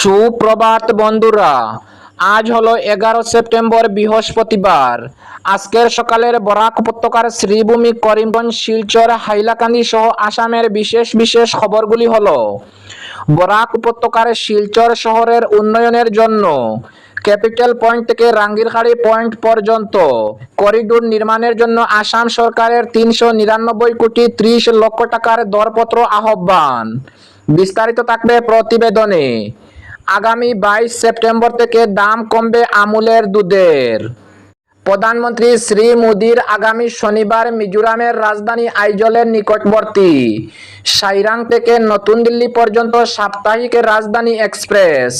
সুপ্রভাত বন্ধুরা, আজ হলো এগারো সেপ্টেম্বর বৃহস্পতিবার। আজকের সকালের বরাক উপত্যকার শ্রীভূমি করিমগঞ্জ, শিলচর, হাইলাকান্দি সহ আসামের বিশেষ বিশেষ খবরগুলি হলো, বরাক উপত্যকার শিলচর শহরের উন্নয়নের জন্য ক্যাপিটাল পয়েন্ট থেকে রাঙ্গিরখাড়ি পয়েন্ট পর্যন্ত, করিডোর নির্মাণের জন্য আসাম সরকারের তিনশো নিরানব্বই কোটি ত্রিশ লক্ষ টাকার দরপত্র আহ্বান। বিস্তারিত থাকবে প্রতিবেদনে। আগামী বাইশ সেপ্টেম্বর থেকে দাম কমবে আমুলের দুধের। প্রধানমন্ত্রী শ্রী মোদীর আগামী শনিবার মিজোরামের রাজধানী আইজলের নিকটবর্তী সাইরাং থেকে নতুন দিল্লি পর্যন্ত সাপ্তাহিক রাজধানী এক্সপ্রেস।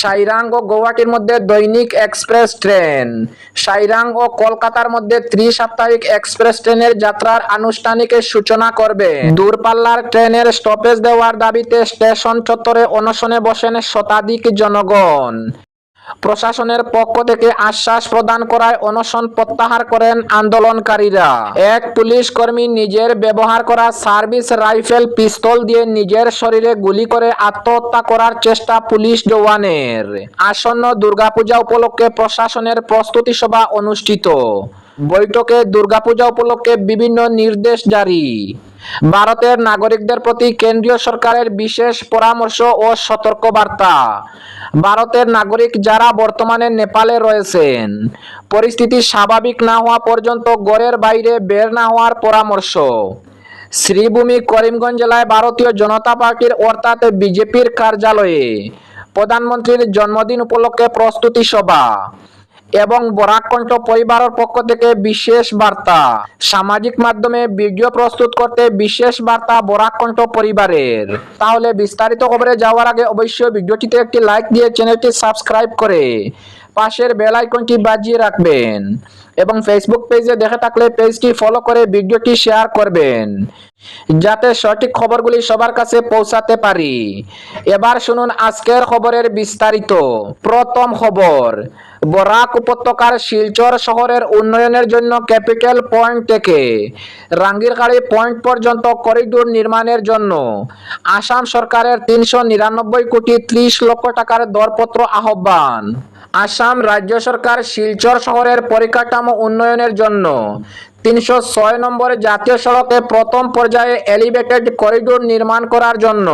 সাইরাং ও গৌহাটির মধ্যে দৈনিক এক্সপ্রেস ট্রেন। সাইরাং ও কলকাতার মধ্যে ত্রিসাপ্তাহিক এক্সপ্রেস ট্রেনের যাত্রার আনুষ্ঠানিক সূচনা করবে। দূরপাল্লার ট্রেনের স্টপেজ দেওয়ার দাবিতে স্টেশন চত্বরে অনশনে বসেন শতাধিক জনগণ। প্রশাসনের পক্ষ থেকে আশ্বাস প্রদান করায় অনশন প্রত্যাহার করেন আন্দোলনকারীরা। এক পুলিশ কর্মী নিজের ব্যবহার করা সার্ভিস রাইফেল পিস্তল দিয়ে নিজের শরীরে গুলি করে আত্মহত্যা করার চেষ্টা পুলিশ জওয়ানের। আসন্ন দুর্গাপূজা উপলক্ষে প্রশাসনের প্রস্তুতি সভা অনুষ্ঠিত। বৈঠকে দুর্গাপূজা উপলক্ষে বিভিন্ন নির্দেশ জারি। ভারতের নাগরিকদের প্রতি কেন্দ্রীয় সরকারের বিশেষ পরামর্শ ও সতর্কবার্তা। ভারতের নাগরিক যারা বর্তমানে নেপালে রয়েছেন, পরিস্থিতি স্বাভাবিক না হওয়া পর্যন্ত গড়ের বাইরে বের না হওয়ার পরামর্শ। শ্রীভূমি করিমগঞ্জ জেলায় ভারতীয় জনতা পার্টির অর্থাৎ বিজেপির কার্যালয়ে প্রধানমন্ত্রীর জন্মদিন উপলক্ষে প্রস্তুতি সভা। এবং বরাককণ্ঠ পরিবারের পক্ষ থেকে বিশেষ বার্তা। সামাজিক মাধ্যমে ভিডিও প্রস্তুত করতে বিশেষ বার্তা বরাককণ্ঠ পরিবারের। তাহলে বিস্তারিত খবরে যাওয়ার আগে অবশ্যই ভিডিওটিতে একটি লাইক দিয়ে চ্যানেলটি সাবস্ক্রাইব করে। পাশের বেল আইকনটি বাজিয়ে রাখবেন এবং ফেসবুক পেজে দেখে থাকলে পেজটি ফলো করে ভিডিওটি শেয়ার করবেন যাতে সঠিক খবরগুলি সবার কাছে পৌঁছাতে পারি। এবার শুনুন আজকের খবরের বিস্তারিত। প্রথম খবর, বরাক উপত্যকার শিলচর শহরের উন্নয়নের জন্য ক্যাপিটাল পয়েন্ট থেকে রাঙ্গিরখাড়ি পয়েন্ট পর্যন্ত করিডোর নির্মাণের জন্য আসাম সরকারের তিনশো নিরানব্বই কোটি ত্রিশ লক্ষ টাকার দরপত্র আহ্বান। আসাম রাজ্য সরকার শিলচর শহরের পরিকাঠামো উন্নয়নের জন্য। তিনশো ছয় নম্বর জাতীয় সড়কে প্রথম পর্যায়ে এলিভেটেড করিডোর নির্মাণ করার জন্য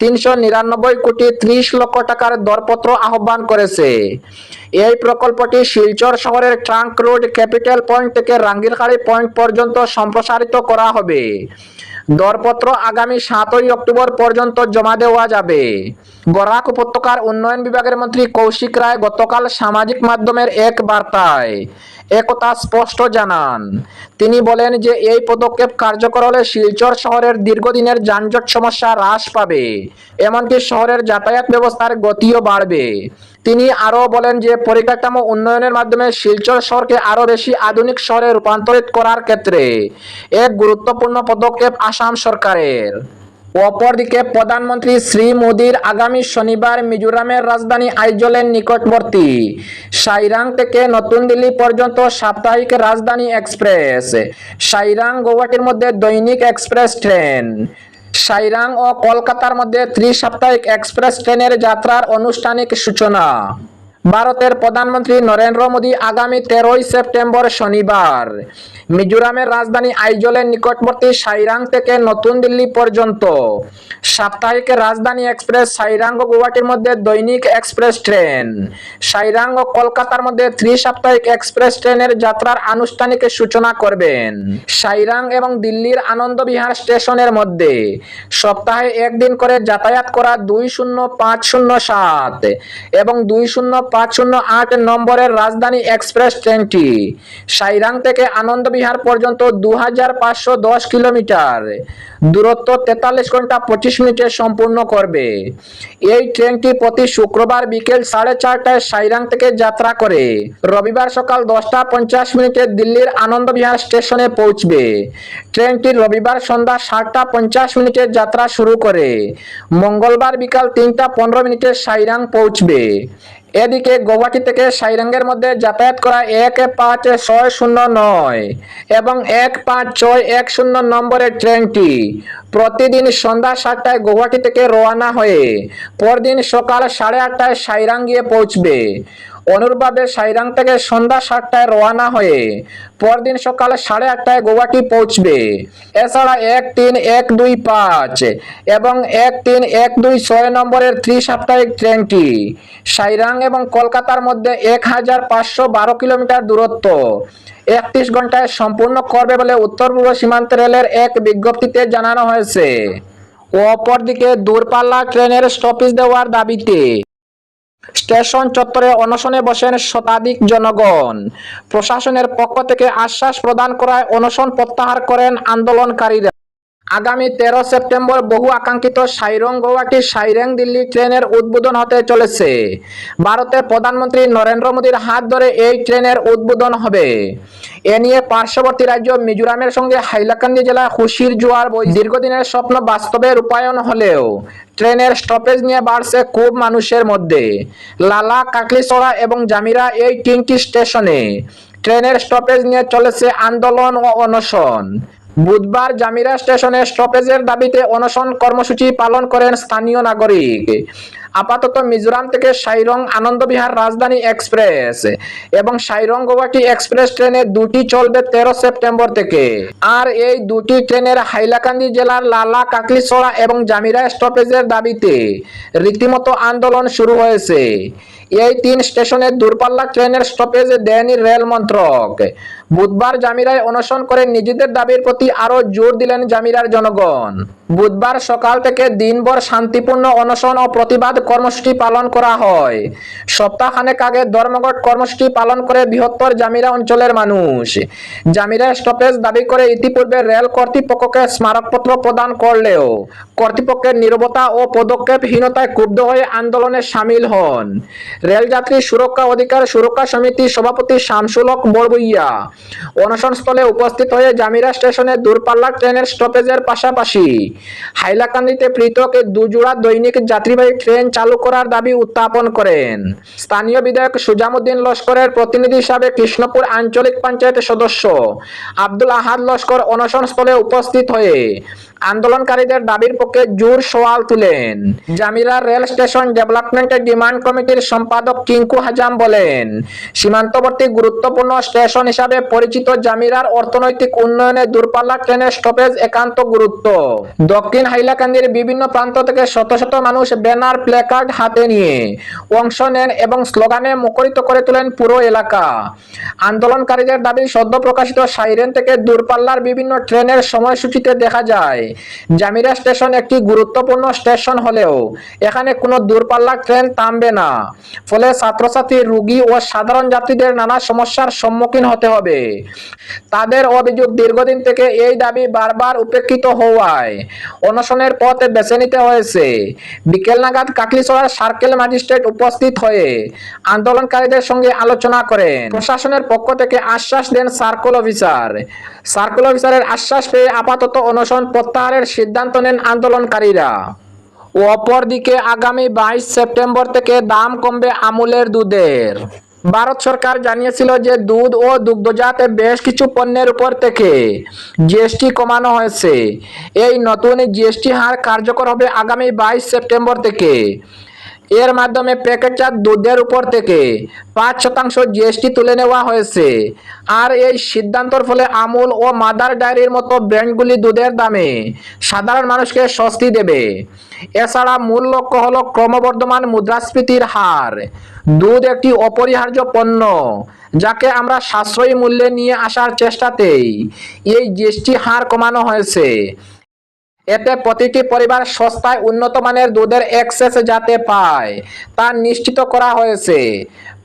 তিনশো নিরানব্বই কোটি ত্রিশ লক্ষ টাকার দরপত্র আহ্বান করেছে। এই প্রকল্পটি শিলচর শহরের ট্রাঙ্ক রোড ক্যাপিটাল পয়েন্ট থেকে রাঙ্গিরখাড়ি পয়েন্ট পর্যন্ত সম্প্রসারিত করা হবে। দরপত্র আগামী সাতই অক্টোবর পর্যন্ত জমা দেওয়া যাবে। বরাক উপত্যকার উন্নয়ন বিভাগের মন্ত্রী কৌশিক রায় গতকাল সামাজিক মাধ্যমের এক বার্তায় একথা স্পষ্ট জানান। তিনি বলেন যে, এই পদক্ষেপ কার্যকর হলে শিলচর শহরের দীর্ঘদিনের যানজট সমস্যা হ্রাস পাবে, এমনকি শহরের যাতায়াত ব্যবস্থার গতিও বাড়বে। তিনি আরও বলেন যে, পরিকাঠামো উন্নয়নের মাধ্যমে শিলচর শহরকে আরও বেশি আধুনিক শহরে রূপান্তরিত করার ক্ষেত্রে এক গুরুত্বপূর্ণ পদক্ষেপ আসাম সরকারের। অপরদিকে প্রধানমন্ত্রী শ্রী মোদীর আগামী শনিবার মিজোরামের রাজধানী আইজলের নিকটবর্তী সাইরাং থেকে নতুন দিল্লি পর্যন্ত সাপ্তাহিক রাজধানী এক্সপ্রেস সাইরাং গৌহাটির মধ্যে দৈনিক এক্সপ্রেস ট্রেন। সাইরাং ও কলকাতার মধ্যে ত্রিসাপ্তাহিক এক্সপ্রেস ট্রেনের যাত্রার আনুষ্ঠানিক সূচনা। ভারতের প্রধানমন্ত্রী নরেন্দ্র মোদী আগামী তেরোই সেপ্টেম্বর শনিবার মিজোরামের রাজধানী আইজলের নিকটবর্তী সাইরাং থেকে নতুন দিল্লি পর্যন্ত। সাপ্তাহিক রাজধানী এক্সপ্রেস সাইরাং ও গুয়াহাটির মধ্যে দৈনিক এক্সপ্রেস ট্রেন। সাইরাং ও কলকাতার মধ্যে ত্রি সাপ্তাহিক এক্সপ্রেস ট্রেনের যাত্রার আনুষ্ঠানিক সূচনা করবেন। সাইরাং এবং দিল্লির আনন্দ বিহার স্টেশনের মধ্যে সপ্তাহে একদিন করে যাতায়াত করা দুই শূন্য পাঁচ শূন্য সাত এবং দুই শূন্য পাঁচ শূন্য আট নম্বরের রাজধানী এক্সপ্রেস ট্রেনটি। সাইরাং থেকে আনন্দ বিহার পর্যন্ত দু হাজার পাঁচশো দশ কিলোমিটার। দূরত্ব তেতাল্লিশ ঘণ্টা পঁচিশ মিনিটে সম্পূর্ণ করবে। এই ট্রেনটি প্রতি শুক্রবার বিকেল সাড়ে চারটায় সাইরাং থেকে যাত্রা করে। রবিবার সকাল দশটা পঞ্চাশ মিনিটে দিল্লির আনন্দ বিহার স্টেশনে পৌঁছবে। ট্রেনটি রবিবার সন্ধ্যা সাতটা পঞ্চাশ মিনিটে যাত্রা শুরু করে। মঙ্গলবার বিকাল তিনটা পনেরো মিনিটে সাইরাং পৌঁছবে। এদিকে গৌহাটি থেকে সাইরাঙ্গের মধ্যে যাতায়াত করা এক পাঁচ ছয় শূন্য নয় এবং এক পাঁচ ছয় এক শূন্য নম্বরের ট্রেনটি প্রতিদিন সন্ধ্যা সাতটায় গৌহাটি থেকে রওয়ানা হয়ে পরদিন সকাল সাড়ে আটটায় সাইরাঙ্গিয়ে পৌঁছবে। অনুরূপভাবে সাইরাং থেকে সন্ধ্যা সাতটায় রওনা হয়ে পরদিন সকাল সাড়ে আটটায় গৌহাটি পৌঁছবে। এছাড়া এক তিন এক দুই পাঁচ এবং এক তিন এক দুই ছয় নম্বরের ত্রিসাপ্তাহিক ট্রেনটি। সাইরাং এবং কলকাতার মধ্যে এক হাজার পাঁচশো বারো কিলোমিটার দূরত্ব। একত্রিশ ঘন্টায় সম্পূর্ণ করবে বলে উত্তর পূর্ব সীমান্ত রেলের এক বিজ্ঞপ্তিতে জানানো হয়েছে। অপরদিকে দূরপাল্লা ট্রেনের স্টপেজ দেওয়ার দাবিতে স্টেশন চত্বরে অনশনে বসেন শতাধিক জনগণ। প্রশাসনের পক্ষ থেকে আশ্বাস প্রদান করায় অনশন প্রত্যাহার করেন আন্দোলনকারীরা। আগামী তেরো সেপ্টেম্বর বহু আকাঙ্ক্ষিত সাইরং গৌহাটি সাইরেং দিল্লি ট্রেনের উদ্বোধন হতে চলেছে। ভারতের প্রধানমন্ত্রী নরেন্দ্র মোদীর হাত ধরে এই ট্রেনের উদ্বোধন হবে। এ নিয়ে পার্শ্ববর্তী রাজ্য মিজোরামের সঙ্গে হাইলাকান্দি জেলায় খুশির জোয়ার বই দীর্ঘদিনের স্বপ্ন বাস্তবে রূপায়ণ হলেও ট্রেনের স্টপেজ নিয়ে বাড়ছে খুব মানুষের মধ্যে। লালা কাকলিসড়া এবং জামিরা এই তিনটি স্টেশনে ট্রেনের স্টপেজ নিয়ে চলেছে আন্দোলন ও অনশন। বুধবার জামিরা স্টেশনে স্টপেজের দাবিতে অনশন কর্মসূচি পালন করেন স্থানীয় নাগরিক। আপাতত মিজোরাম থেকে সাইরং আনন্দবিহার রাজধানী এক্সপ্রেস এবং সাইরং গৌহাটি এক্সপ্রেস ট্রেনে দুটি চলবে তেরো সেপ্টেম্বর থেকে। আর এই দুটি ট্রেনের হাইলাকান্দি জেলার লালা, কাকলিছড়া এবং জামিরা স্টপেজের দাবিতে রীতিমতো আন্দোলন শুরু হয়েছে। এই তিন স্টেশনে দূরপাল্লা ট্রেনের স্টপেজ দেয়নি রেল মন্ত্রক। বুধবার জামিরায় অনশন করে নিজেদের দাবির প্রতি আরও জোর দিলেন জামিরার জনগণ। বুধবার সকাল থেকে দিনভর শান্তিপূর্ণ অনশন ও প্রতিবাদ কর্মসূচি পালন করা হয়। সপ্তাহখানেক আগে ধর্মঘট কর্মসূচি পালন করে বৃহত্তর জামিরা অঞ্চলের মানুষ। জামিরা স্টপেজ দাবি করে ইতিপূর্বে রেল কর্তৃপক্ষকে স্মারকপত্র প্রদান করলেও কর্তৃপক্ষের নিরবতা ও পদক্ষেপহীনতায় ক্ষুব্ধ হয়ে আন্দোলনে সামিল হন। রেলযাত্রী সুরক্ষা অধিকার সুরক্ষা সমিতির সভাপতি শামসুলক বড়বইয়া অনশনস্থলে উপস্থিত হয়ে জামিরা স্টেশনে দূরপাল্লা ট্রেনের স্টপেজের পাশাপাশি হাইলাকান্দিতে পৃথক দুজোড়া দৈনিক যাত্রীবাহী ট্রেন চালু করার দাবি উত্থাপন করেন। স্থানীয় বিধায়ক সুজামুদ্দিন লস্করের প্রতিনিধি হিসাবে কৃষ্ণপুর আঞ্চলিক পঞ্চায়েতের সদস্য আব্দুল আহাদ লস্কর অনশনস্থলে উপস্থিত হয়ে আন্দোলনকারীদের দাবির পক্ষে জোর সওয়াল তুলেন। জামিরা রেল স্টেশন ডেভেলপমেন্টের ডিমান্ড কমিটির সম্পাদক কিঙ্কু হাজাম বলেন, সীমান্তবর্তী গুরুত্বপূর্ণ স্টেশন হিসাবে পরিচিত জামিরার অর্থনৈতিক উন্নয়নে দূরপাল্লা ট্রেনের স্টপেজ একান্ত গুরুত্ব। দক্ষিণ হাইলাকান্দির বিভিন্ন প্রান্ত থেকে শত শত মানুষ ব্যানার, প্লেকার্ড হাতে নিয়ে অংশ নেন এবং স্লোগানে মুখরিত করে তোলেন পুরো এলাকা। আন্দোলনকারীদের দাবি, সদ্য প্রকাশিত সাইরেন থেকে দূরপাল্লার বিভিন্ন ট্রেনের সময়সূচিতে দেখা যায়, জামিরা স্টেশন একটি গুরুত্বপূর্ণ স্টেশন হলেও এখানে কোনো দূরপাল্লার ট্রেন থামবে না। ফলে ছাত্রছাত্রী, রুগী ও সাধারণ যাত্রীদের নানা সমস্যার সম্মুখীন হতে হবে। তাদের অভিযোগ, দীর্ঘদিন থেকে এই দাবি বারবার উপেক্ষিত হওয়ায় অনশনের পথ বেছে নিতে হয়েছে। বিকেল নাগাদ কাকলিছড়ার সার্কেল ম্যাজিস্ট্রেট উপস্থিত হয়ে আন্দোলনকারীদের সঙ্গে আলোচনা করেন। প্রশাসনের পক্ষ থেকে আশ্বাস দেন সার্কেল অফিসার। সার্কেল অফিসারের আশ্বাস পেয়ে আপাতত অনশন প্রত্যাহারের সিদ্ধান্ত নেন আন্দোলনকারীরা। অপরদিকে আগামী বাইশ সেপ্টেম্বর থেকে দাম কমবে আমুলের দুধের। ভারত সরকার জানিয়েছিল যে দুধ ও দুগ্ধজাত বেশ কিছু পণ্যের উপর থেকে জিএসটি কমানো হয়েছে। এই নতুন জিএসটি হার কার্যকর হবে আগামী বাইশ সেপ্টেম্বর থেকে। এর মাধ্যমে প্যাকেটজাত দুধের উপর থেকে পাঁচ শতাংশ জিএসটি তুলে নেওয়া হয়েছে। আর এই সিদ্ধান্তর ফলে আমুল ও মাদার ডায়েরির মতো ব্র্যান্ডগুলি দুধের দামে সাধারণ মানুষকে স্বস্তি দেবে। এছাড়া মূল লক্ষ্য হলো ক্রমবর্ধমান মুদ্রাস্ফীতির হার। দুধ একটি অপরিহার্য পণ্য, যাকে আমরা সাশ্রয়ী মূল্যে নিয়ে আসার চেষ্টাতেই এই জিএসটি হার কমানো হয়েছে। এতে প্রতিটি পরিবার সস্তায় উন্নত মানের দুধের অ্যাক্সেস যাতে পায়। তা নিশ্চিত করা হয়েছে।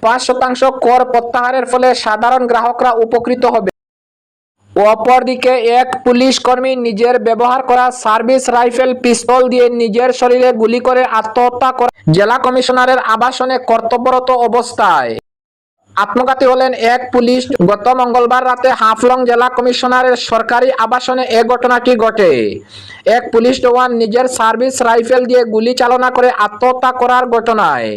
পাঁচ শতাংশ কর প্রত্যাহারের ফলে সাধারণ গ্রাহকরা উপকৃত হবে। অপরদিকে এক পুলিশ কর্মী নিজের ব্যবহার করা সার্ভিস রাইফেল পিস্তল দিয়ে নিজের শরীরে গুলি করে আত্মহত্যা করে জেলা কমিশনারের আবাসনে কর্তব্যরত অবস্থায় আত্মঘাতী হলেন এক পুলিশ। গত মঙ্গলবার রাতে হাফলং জেলা কমিশনারের সরকারি আবাসনে এ ঘটনাটি ঘটে। এক পুলিশ জওয়ান নিজের সার্ভিস রাইফেল দিয়ে গুলি চালনা করে আত্মহত্যা করার ঘটনায়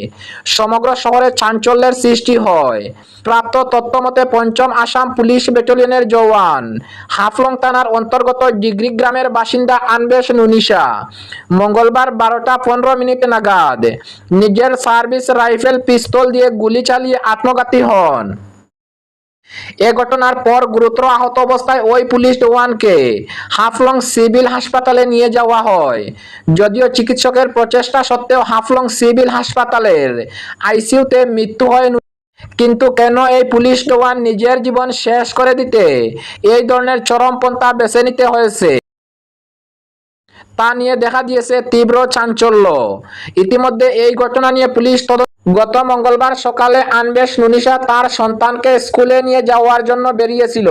সমগ্র শহরে চাঞ্চল্যের সৃষ্টি হয়। প্রাপ্ত তথ্য মতে, পঞ্চম আসাম পুলিশ ব্যাটালিয়নের জওয়ান হাফলং থানার অন্তর্গত ডিগ্রি গ্রামের বাসিন্দা আনবেশ নুনিশা মঙ্গলবার বারোটা পনেরো মিনিট নাগাদ নিজের সার্ভিস রাইফেল পিস্তল দিয়ে গুলি চালিয়ে আত্মঘাতী হন। এ ঘটনার পর গুরুতর আহত অবস্থায় ওই পুলিশ জওয়ানকে হাফলং সিভিল হাসপাতালে নিয়ে যাওয়া হয়। যদিও চিকিৎসকের প্রচেষ্টা সত্ত্বেও হাফলং সিভিল হাসপাতালের আইসিইউতে মৃত্যু হয় কিন্তু কেন এই পুলিশ জওয়ান নিজের জীবন শেষ করে দিতে? এই ধরনের চরমপন্থা বেছে নিতে হয়েছে। তা নিয়ে দেখা দিয়েছে তীব্র চাঞ্চল্য। ইতিমধ্যে এই ঘটনা নিয়ে পুলিশ তদন্ত গত মঙ্গলবার সকালে আনবেশ নুনিশা তার সন্তানকে স্কুলে নিয়ে যাওয়ার জন্য বেরিয়েছিল।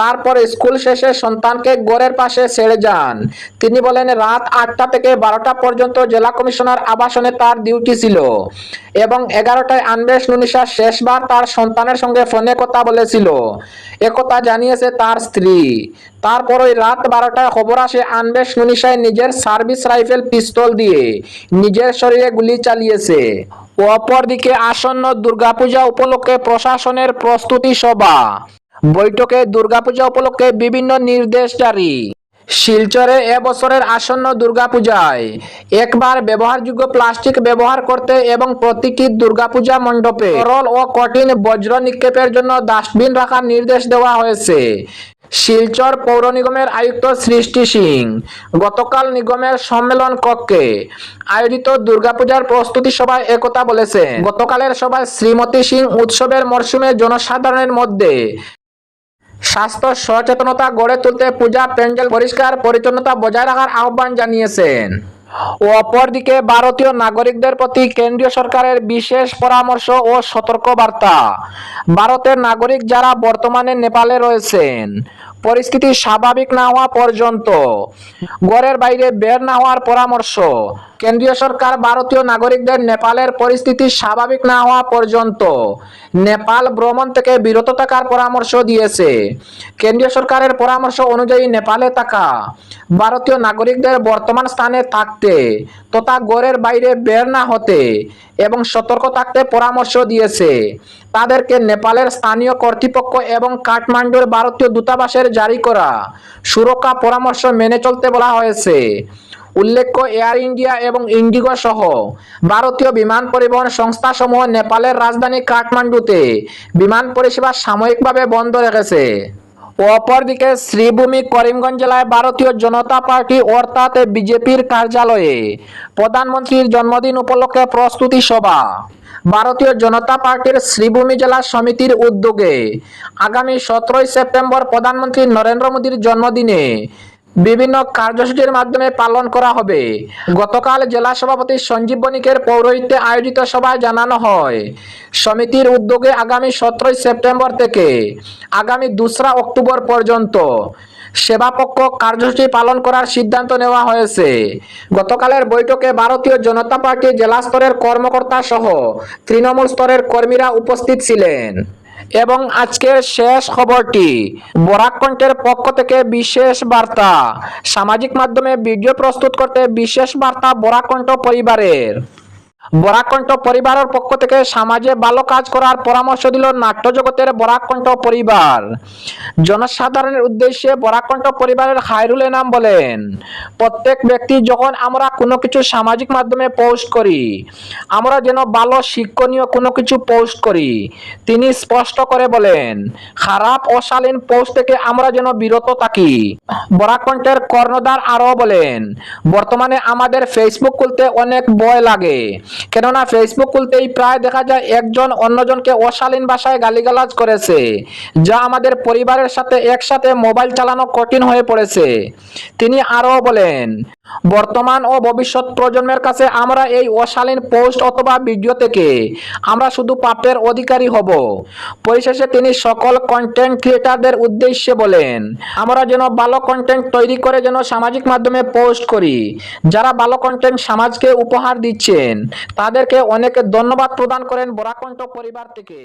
তারপর স্কুল শেষে সন্তানকে গড়ের পাশে ছেড়ে যান। তিনি বলেন, রাত আটটা থেকে বারোটা পর্যন্ত জেলা কমিশনার আবাসনে তার ডিউটি ছিল এবং এগারোটায় আনবেশ নুনিশা শেষবার তার সন্তানের সঙ্গে ফোনে কথা বলেছিল। একথা জানিয়েছে তার স্ত্রী। তারপর ওই রাত বারোটায় খবর আসে, আনবেশ নুনিশায় নিজের সার্ভিস রাইফেল পিস্তল দিয়ে নিজের শরীরে গুলি চালিয়েছে। অপরদিকে আসন্ন দুর্গাপূজা উপলক্ষে প্রশাসনের প্রস্তুতি সভা। বৈঠকে দুর্গাপূজা উপলক্ষে বিভিন্ন নির্দেশ জারি। শিলচরে এবছরের আসন্ন দুর্গাপূজায় একবার ব্যবহারযোগ্য প্লাস্টিক ব্যবহার করতে এবং প্রতিটি দুর্গাপূজা মণ্ডপে তরল ও কঠিন বজ্র নিক্ষেপের জন্য ডাস্টবিন রাখার নির্দেশ দেওয়া হয়েছে। শিলচর পৌর নিগমের আয়ুক্ত সৃষ্টি সিং, গতকাল নিগমের সম্মেলন কক্ষে আয়োজিত দুর্গাপূজার প্রস্তুতি সভায় একথা বলেছেন। গতকালের সভায় শ্রীমতী সিং উৎসবের মরশুমে জনসাধারণের মধ্যে স্বাস্থ্য সচেতনতা গড়ে তুলতে পূজা প্যান্ডেল পরিষ্কার পরিচ্ছন্নতা বজায় রাখার আহ্বান জানিয়েছেন। অপরদিকে ভারতীয় নাগরিকদের প্রতি কেন্দ্রীয় সরকারের বিশেষ পরামর্শ ও সতর্ক বার্তা ভারতের নাগরিক যারা বর্তমানে নেপালে রয়েছেন পরিস্থিতি স্বাভাবিক না হওয়া পর্যন্ত। ঘরের বাইরে বের না হওয়ার পরামর্শ। কেন্দ্রীয় সরকার ভারতীয় নাগরিকদের নেপালের পরিস্থিতি স্বাভাবিক না হওয়া পর্যন্ত নেপাল ভ্রমণ থেকে বিরত থাকার পরামর্শ দিয়েছে। কেন্দ্রীয় সরকারের পরামর্শ অনুযায়ী নেপালে থাকা ভারতীয় নাগরিকদের বর্তমান স্থানে থাকতে তথা ঘরের বাইরে বের না হতে এবং সতর্ক থাকতে পরামর্শ দিয়েছে। তাদেরকে নেপালের স্থানীয় কর্তৃপক্ষ এবং কাঠমান্ডুর ভারতীয় দূতাবাসের জারি করা সুরক্ষা পরামর্শ মেনে চলতে বলা হয়েছে। উল্লেখ্য এয়ার ইন্ডিয়া এবং ইন্ডিগো সহ ভারতীয় বিমান পরিবহন সংস্থাসমূহ নেপালের রাজধানী কাঠমান্ডুতে বিমান পরিষেবা সাময়িকভাবে বন্ধ রেখেছে। অপরদিকে শ্রীভূমি করিমগঞ্জ জেলায় ভারতীয় জনতা পার্টি অর্থাৎ বিজেপির কার্যালয়ে প্রধানমন্ত্রীর জন্মদিন উপলক্ষে প্রস্তুতি সভা। ভারতীয় জনতা পার্টির শ্রীভূমি জেলা সমিতির উদ্যোগে আগামী সতেরোই সেপ্টেম্বর প্রধানমন্ত্রী নরেন্দ্র মোদীর জন্মদিনে বিভিন্ন কার্যসূচির মাধ্যমে পালন করা হবে। গতকাল জেলা সভাপতি সঞ্জীব বণিকের পৌরোহিত্যে আয়োজিত সভায় জানানো হয়, সমিতির উদ্যোগে আগামী সতেরোই সেপ্টেম্বর থেকে আগামী দোসরা অক্টোবর পর্যন্ত সেবাপক্ষ কার্যসূচি পালন করার সিদ্ধান্ত নেওয়া হয়েছে। গতকালের বৈঠকে ভারতীয় জনতা পার্টি জেলা স্তরের কর্মকর্তা সহ তৃণমূল স্তরের কর্মীরা উপস্থিত ছিলেন। এবং আজকের শেষ খবরটি বরাক কণ্ঠের পক্ষ থেকে বিশেষ বার্তা। সামাজিক মাধ্যমে ভিডিও প্রস্তুত করতে বিশেষ বার্তা বরাক কণ্ঠ পরিবারের। বরাকণ্ঠ পরিবারের পক্ষ থেকে সমাজে ভালো কাজ করার পরামর্শ দিল নাট্য জগতের বরাকণ্ঠ পরিবার। জনসাধারণের উদ্দেশ্যে বরাকণ্ঠ পরিবারের খায়রুল এনাম বলেন, প্রত্যেক ব্যক্তি যখন আমরা কোনো কিছু সামাজিক মাধ্যমে পোস্ট করি, আমরা যেন ভালো, শিক্ষণীয় কোনো কিছু পোস্ট করি, তিনি স্পষ্ট করে বলেন, খারাপ, অশালীন পোস্ট থেকে আমরা যেন বিরত থাকি। বরাকণ্ঠের কর্ণধার আরও বলেন, বর্তমানে আমাদের ফেসবুক খুলতে অনেক ভয় লাগে। কেননা ফেসবুক খুলতেই প্রায় দেখা যায় একজন অন্যজনকে অশালীন ভাষায় গালিগালাজ করেছে, যা আমাদের পরিবারের সাথে একসাথে মোবাইল চালানো কঠিন হয়ে পড়েছে। তিনি আরও বলেন বর্তমান ও ভবিষ্যৎ প্রজন্মের কাছে আমরা এই অশালীন পোস্ট অথবা ভিডিও থেকে আমরা শুধু পাপের অধিকারী হব। পরিশেষে তিনি সকল কন্টেন্ট ক্রিয়েটারদের উদ্দেশ্যে বলেন, আমরা যেন ভালো কন্টেন্ট তৈরি করে যেন সামাজিক মাধ্যমে পোস্ট করি। যারা ভালো কন্টেন্ট সমাজকে উপহার দিচ্ছেন, তাদেরকে অনেকে ধন্যবাদ প্রদান করেন বরাকণ্ঠ পরিবার থেকে।